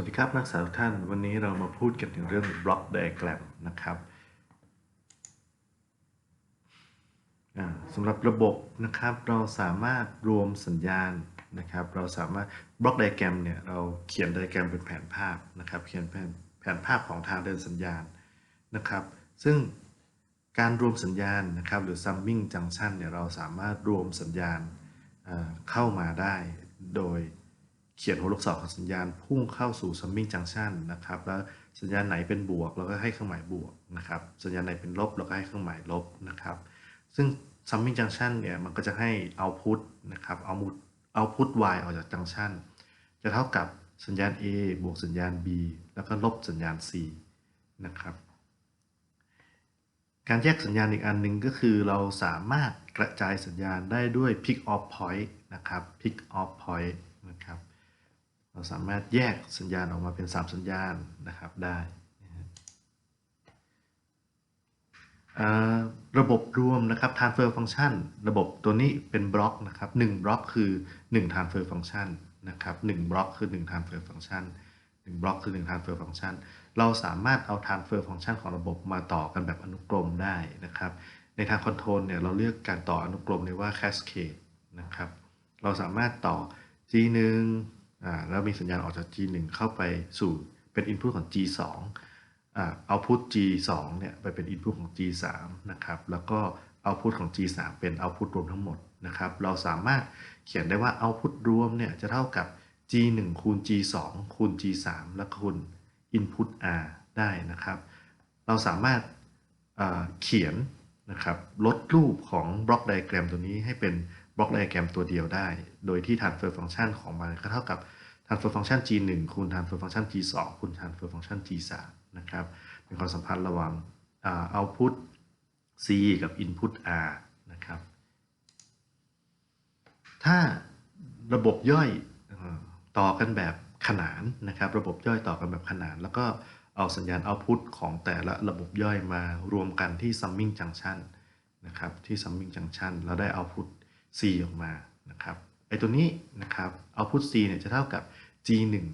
วัสดีครับนักศึกษาทุกท่าน วันนี้เรามาพูดกันถึงเรื่องบล็อกไดอะแกรมนะครับสำหรับระบบนะครับเราสามารถรวมสัญญาณนะครับ เราสามารถบล็อกไดอะแกรมเนี่ยเราเขียนไดอะแกรมเป็นแผนภาพนะครับ เขียนแผนแผนภาพของทางเดินสัญญาณนะครับ ซึ่งการรวมสัญญาณนะครับหรือ summing junction เนี่ยเราสามารถรวมสัญญาณเข้ามาได้โดย เขียนหัวลูกศรของสัญญาณพุ่งเข้าสู่ summing junction นะครับ แล้วสัญญาณไหนเป็นบวกเราก็ให้เครื่องหมายบวกนะครับ สัญญาณไหนเป็นลบเราก็ให้เครื่องหมายลบนะครับ ซึ่ง summing junction เนี่ยมันก็จะให้ output นะครับ output output y ออกจาก junction จะเท่ากับสัญญาณ a บวกสัญญาณ b แล้วก็ลบสัญญาณ c นะครับ การแยกสัญญาณอีกอันหนึ่งก็คือเราสามารถกระจายสัญญาณได้ด้วย pick off point นะครับ pick off point เราสามารถแยกสัญญาณออกมาเป็น 3 สัญญาณนะครับได้ะระบบรวมนะครับ transfer function ระบบตัวนี้เป็นบล็อกนะครับ1บล็อกคือ1 transfer function นะครับ1บล็อกคือ1 transfer function 1บล็อกคือ1 transfer function เราสามารถเอา transfer function ของระบบมาต่อกันแบบอนุกรมได้นะครับ ในทางคอนโทรลเนี่ยเราเลือกการต่ออนุกรมเรียกว่า cascade นะครับ เราสามารถต่อ G1 อ่าแล้วมีสัญญาณออกจาก G1 เข้าไปสู่เป็น input ของ G2 อ่า output G2 เนี่ยไปเป็น input ของ G3 นะครับแล้วก็ output ของ G3 เป็น output รวมทั้งหมดนะครับเราสามารถเขียนได้ว่า output รวมเนี่ยจะเท่ากับ G1 คูณ G2 คูณ G3 แล้วคูณ input R ได้นะครับ เราสามารถเอ่อเขียนนะครับลดรูปของบล็อกไดแกรมตัวนี้ให้เป็น บล็อกไดแกรมตัวเดียวได้ โดยที่ transfer function ของมันก็เท่ากับ transfer function g1 คูณ transfer function g2 คูณ transfer function g3 นะครับเป็นความสัมพันธ์ระหว่างอ่า output c กับ input r นะครับ ถ้าระบบย่อยต่อกันแบบขนานนะครับ ระบบย่อยต่อกันแบบขนาน แล้วก็เอาสัญญาณ output ของแต่ละระบบย่อยมารวมกันที่ summing junction นะครับที่ summing junction แล้วได้ output c ออกมานะครับไอตัวนี้นะครับ output c เนี่ยจะเท่ากับ g1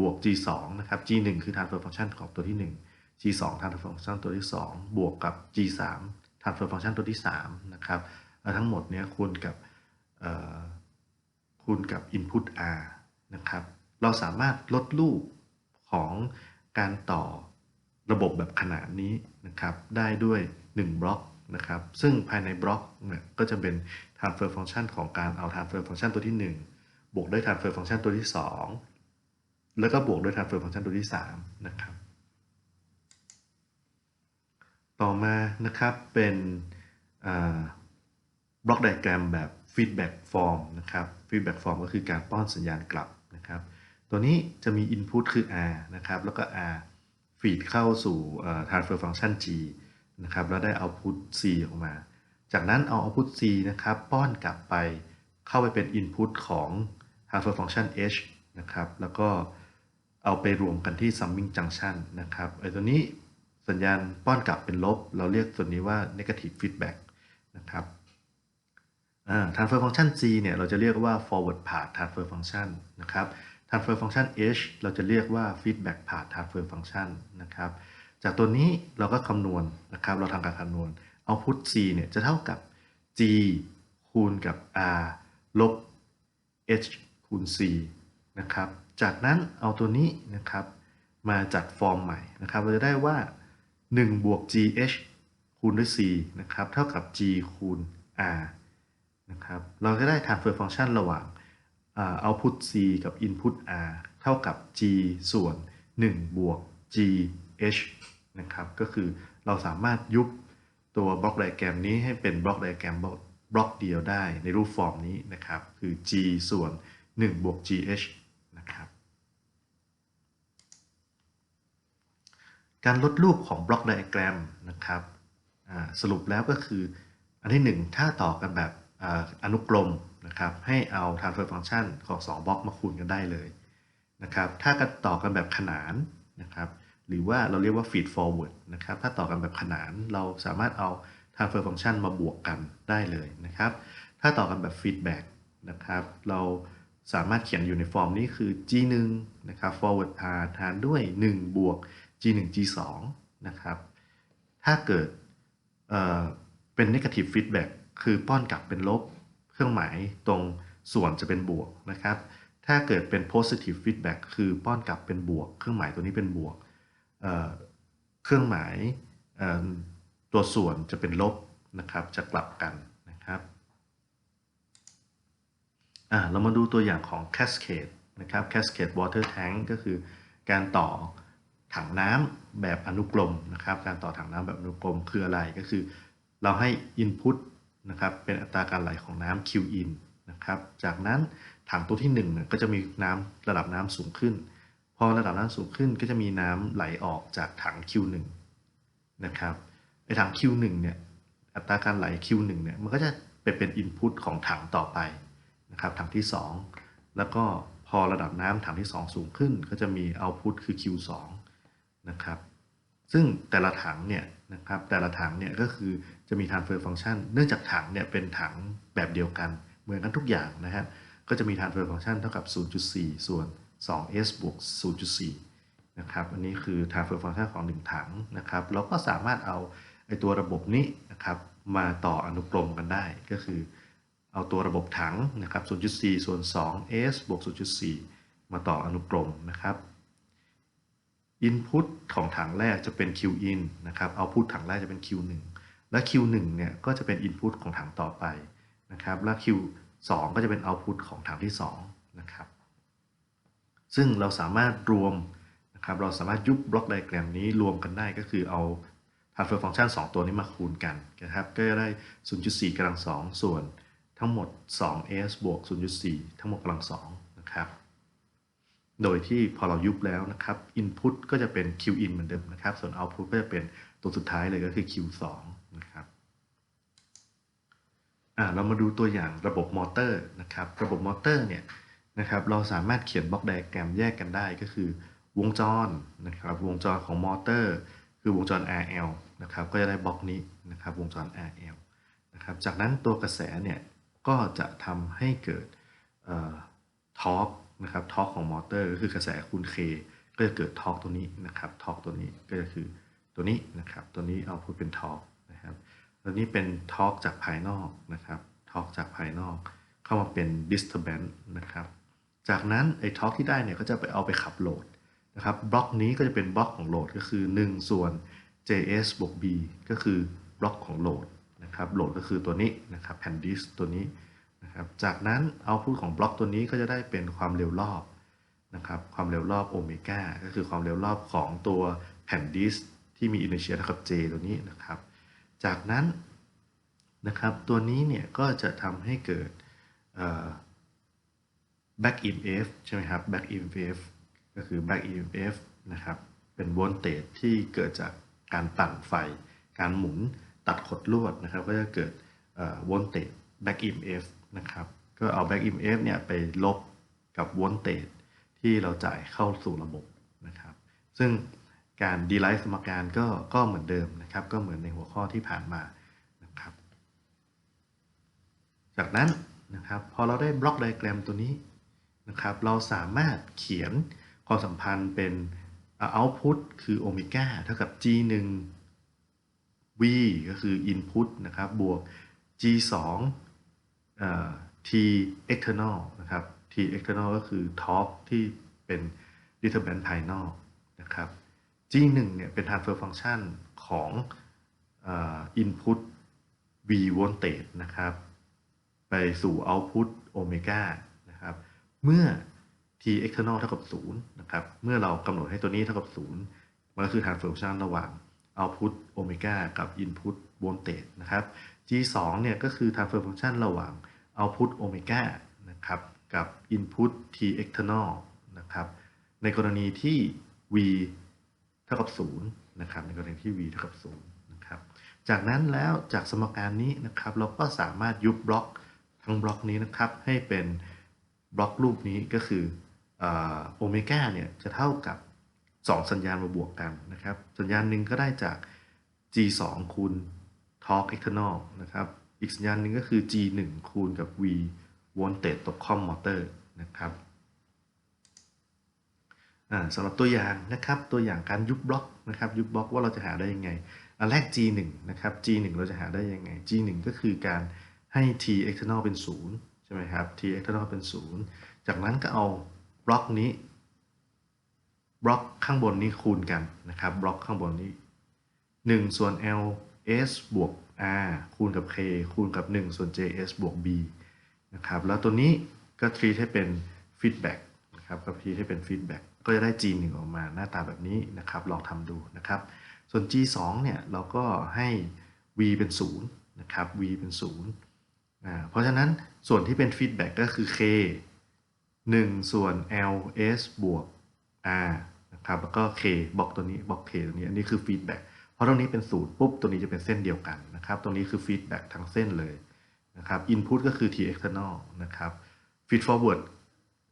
บวก g2 นะครับ g1 คือ transfer function ของตัวที่ 1 g2 transfer function ตัวที่ 2 บวกกับ g3 transfer function ตัวที่ 3 นะครับแล้วทั้งหมดเนี้ยคูณกับคูณกับ input r นะครับ เราสามารถลดรูปของการต่อระบบแบบขนานนี้นะครับ ได้ด้วย 1 บล็อก นะครับ ซึ่งภายในบล็อกเนี่ยก็จะเป็น transfer function ของการเอา transfer function ตัวที่ 1 บวกด้วย transfer function ตัวที่ 2 แล้วก็บวกด้วย transfer function ตัวที่ 3 นะครับ ต่อมานะครับเป็นบล็อกไดอะแกรมแบบ feedback form นะครับ feedback form ก็คือการป้อนสัญญาณกลับนะครับ ตัวนี้จะมี input คือ r นะครับ แล้วก็ r feed เข้าสู่ transfer function g นะครับแล้วได้เอาพุท C ออกมา จากนั้นเอาเอาพุท C นะครับป้อนกลับไปเข้าไปเป็น Input ของ transfer function h นะครับแล้วก็เอาไปรวมกันที่ summing junction นะครับไอ้ตัวนี้สัญญาณป้อนกลับเป็นลบ เราเรียกส่วนี้ว่า negative feedback นะครับ transfer function c เนี่ยเราจะเรียกว่า forward path transfer function นะครับ transfer function h เราจะเรียกว่า feedback path transfer function นะครับ จากตัวนี้เราก็คำนวณนะครับ เราทำการคำนวณ output c เนี่ยจะเท่ากับ g คูณกับ r ลบ h คูณ c นะครับ จากนั้นเอาตัวนี้นะครับ มาจัดฟอร์มใหม่นะครับ เราจะได้ว่า 1 บวก gh คูณด้วย c นะครับ เท่ากับ g คูณ r นะครับ เราจะได้ transfer function ระหว่างอ่า output c กับ input r เท่ากับ g ส่วน 1 บวก h นะครับก็คือเราสามารถยุบตัวบล็อกไดแกรมนี้ให้เป็นบล็อกไดแกรมบล็อกเดียวได้ในรูปฟอร์มนี้นะครับ คือ g ส่วน1บวก gh นะครับการลดรูปของบล็อกไดแกรมนะครับสรุปแล้วก็คืออันที่ 1 ถ้าต่อกันแบบออนุกรมนะครับให้เอา transfer function ของ 2 บล็อกมาคูณกันได้เลยนะครับถ้ากันต่อกันแบบขนานนะครับ หรือว่าเราเรียกว่า feed forward นะครับ ถ้าต่อกันแบบขนานเราสามารถเอา transfer function มาบวกกันได้เลยนะครับ ถ้าต่อกันแบบ feedback นะครับ เราสามารถเขียนอยู่ในฟอร์มนี้คือ g1 นะครับ forward r หารด้วย 1 บวก g1 g2 นะครับ ถ้าเกิดเเป็น negative feedback คือป้อนกลับเป็นลบ เครื่องหมายตรงส่วนจะเป็นบวกนะครับ ถ้าเกิดเป็น positive feedback คือป้อนกลับเป็นบวก เครื่องหมายตัวนี้เป็นบวก เครื่องหมายตัวส่วนจะเป็นลบนะครับ จะกลับกันนะครับเรามาดูตัวอย่างของ cascade นะครับ cascade water tank ก็คือการต่อถังน้ำแบบอนุกรมนะครับ การต่อถังน้ำแบบอนุกรมคืออะไรก็คือ เราให้ input นะครับเป็นอัตราการไหลของน้ำ Q in นะครับ จากนั้นถังตัวที่1เนี่ยก็จะมีน้ำระดับน้ำสูงขึ้น พอระดับน้ำสูงขึ้นก็จะมีน้ำไหลออกจากถัง Q1 นะครับไอถัง Q1 เนี่ยอัตราการไหล Q1 เนี่ยมันก็จะไปเป็น input ของถังต่อไปนะครับถังที่ 2 แล้วก็พอระดับน้ำถังที่ 2 สูงขึ้น ก็จะมี output คือ Q2 นะครับซึ่งแต่ละถังเนี่ยนะครับแต่ละถังเนี่ยก็คือจะมี transfer function เนื่องจากถังเนี่ยเป็นถังแบบเดียวกัน เหมือนกันทุกอย่างนะครับก็จะมี transfer function เท่ากับ 0.4 ส่วน 2s บวก0.4นะครับอันนี้คือ transfer function ของ 1 ถังนะครับเราก็สามารถเอาไอตัวระบบนี้นะครับมาต่ออนุกรมกันได้ก็คือ เอาตัวระบบถังนะครับ 0.4 ส่วน 2 s บวก 0.4 มาต่ออนุกรมนะครับ input ของถังแรกจะเป็น q in นะครับ output ถังแรกจะเป็น q1 และ q1 เนี่ยก็จะเป็น input ของถังต่อไปนะครับ และ q2 ก็จะเป็น output ของถังที่2นะครับ ซึ่งเราสามารถรวมนะครับเราสามารถยุบบล็อกไดแกรมนี้รวมกันได้ก็คือเอา transfer function 2 ตัวนี้มาคูณกันนะครับก็จะได้ 0.4กำลัง2ส่วนทั้งหมด 2s บวก 0.4 ทั้งหมดกำลัง2นะครับโดยที่พอเรายุบแล้วนะครับ input ก็จะเป็น q in เหมือนเดิมนะครับ ส่วน output ก็จะเป็นตัวสุดท้ายเลยก็คือ q2 นะครับอ่าเรามาดูตัวอย่างระบบมอเตอร์นะครับ ระบบมอเตอร์เนี่ย นะครับ เราสามารถเขียนบล็อกไดอะแกรมแยกกันได้ก็คือ วงจรนะครับ วงจรของมอเตอร์ คือวงจร RL นะครับ ก็จะได้บล็อกนี้นะครับ วงจร RL นะครับ จากนั้นตัวกระแสเนี่ยก็จะทำให้เกิดทอร์กนะครับทอร์กของมอเตอร์ก็คือกระแสคูณ K ก็จะเกิดทอร์กตัวนี้นะครับทอร์กตัวนี้ก็จะคือตัวนี้นะครับ ตัวนี้เอาพูดเป็นทอร์กนะครับตัวนี้เป็นทอร์กจากภายนอกนะครับทอร์กจากภายนอก เข้ามาเป็น disturbance นะครับ จากนั้นไอ้ทอกที่ได้เนี่ยก็จะไปเอาไปขับโหลดนะครับบล็อกนี้ก็จะเป็นบล็อกของโหลดก็คือ 1 ส่วน JS บวก B ก็คือบล็อกของโหลดนะครับโหลดก็คือตัวนี้นะครับแผ่นดิสตัวนี้นะครับจากนั้นเอาพุทของบล็อกตัวนี้ก็จะได้เป็นความเร็วรอบนะครับความเร็วรอบโอเมก้าก็คือความเร็วรอบของตัวแผ่นดิสที่มีอินเนอร์เชียเท่ากับ J ตัวนี้นะครับ จากนั้นนะครับตัวนี้เนี่ยก็จะทำให้เกิด back EMF ใช่ไหมครับ back EMF ก็คือ back EMF นะครับเป็นโวลเตจที่เกิดจากการปั่นไฟ การหมุนตัดขดลวดนะครับ ก็จะเกิดโวลเตจ back EMF นะครับก็เอา back EMF เนี่ยไปลบกับโวลเตจที่เราจ่ายเข้าสู่ระบบนะครับ ซึ่งการดีไลท์สมการก็ก็เหมือนเดิมนะครับ ก็เหมือนในหัวข้อที่ผ่านมานะครับ จากนั้นนะครับพอเราได้บล็อกไดแกรมตัวนี้ นะครับ เราสามารถเขียนความสัมพันธ์เป็น output คือโอเมก้าเท่ากับ g 1 v ก็คือ input นะครับบวก g 2 t external นะครับ t external ก็คือ torque ที่เป็น disturbance ภายนอกนะครับ g 1เนี่ยเป็น transfer function ของ input v voltage นะครับ ไปสู่ output โอเมก้า เมื่อ t external เท่ากับ0นะครับ เมื่อเรากำหนดให้ตัวนี้เท่ากับ 0 มันก็คือ transfer function ระหว่าง output โอเมก้ากับ input voltage นะครับ g 2 เนี่ยก็คือ transfer function ระหว่าง output โอเมก้านะครับกับ input t external นะครับ ในกรณีที่ v เท่ากับ0นะครับ ในกรณีที่ v เท่ากับ0นะครับ จากนั้นแล้วจากสมการนี้นะครับ เราก็สามารถยุบบล็อกทั้งบล็อกนี้นะครับให้เป็น บล็อกรูปนี้ก็คือโอเมก้าเนี่ยจะเท่ากับ 2 สัญญาณมาบวกกันนะครับ สัญญาณหนึ่งก็ได้จาก g 2คูณ torque external นะครับ อีกสัญญาณหนึ่งก็คือ g 1คูณกับ v voltage ตกคอมมอเตอร์นะครับสำหรับตัวอย่างนะครับตัวอย่างการยุบบล็อกนะครับยุบบล็อกว่าเราจะหาได้ยังไงอันแรก G1 นะครับ G1 เราจะหาได้ยังไง G1 ก็คือการให้ t external เป็น 0 ใช่ไหมครับ t external เป็น 0 จากนั้นก็เอาบล็อกนี้บล็อกข้างบนนี้คูณกันนะครับบล็อกข้างบนนี้ 1 ส่วน L S บวก R คูณกับ K คูณกับ 1 ส่วน J S บวก B นะครับแล้วตัวนี้ก็ treat ให้เป็น feedback นะครับก็ treat ให้เป็น feedback ก็จะได้ G1 ออกมาหน้าตาแบบนี้นะครับลองทำดูนะครับ ส่วน G2 เนี่ยเราก็ให้ V เป็น 0นะครับ V เป็น 0 อ่าเพราะฉะนั้นส่วนที่เป็น feedback ก็คือ K 1 ส่วน L S บวก R นะครับแล้วก็ K บล็อกตัวนี้บล็อก K ตัวนี้อันนี้คือ feedback เพราะตรงนี้เป็นศูนย์ปุ๊บตัวนี้จะเป็นเส้นเดียวกันนะครับตรงนี้คือ feedback ทั้งเส้นเลยนะครับ input ก็คือ t external นะครับ feed forward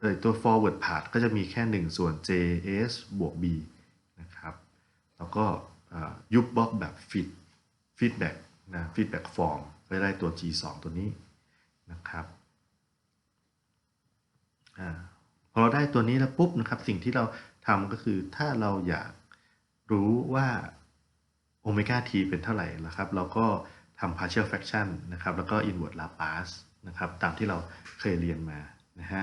เอ่ยตัว forward part ก็จะมีแค่ 1 ส่วน js บวก b นะครับแล้วก็ยุบบล็อกแบบ feed feedback นะ feedback form ก็ ได้ตัว g2 ตัวนี้นะครับอพอเราได้ตัวนี้แล้วปุ๊บนะครับ สิ่งที่เราทำก็คือถ้าเราอยากรู้ว่าโอเมก้า t เป็นเท่าไหร่นะครับ เราก็ทำ partial fraction นะครับ แล้วก็ inverse Laplace นะครับ ตามที่เราเคยเรียนมานะฮะ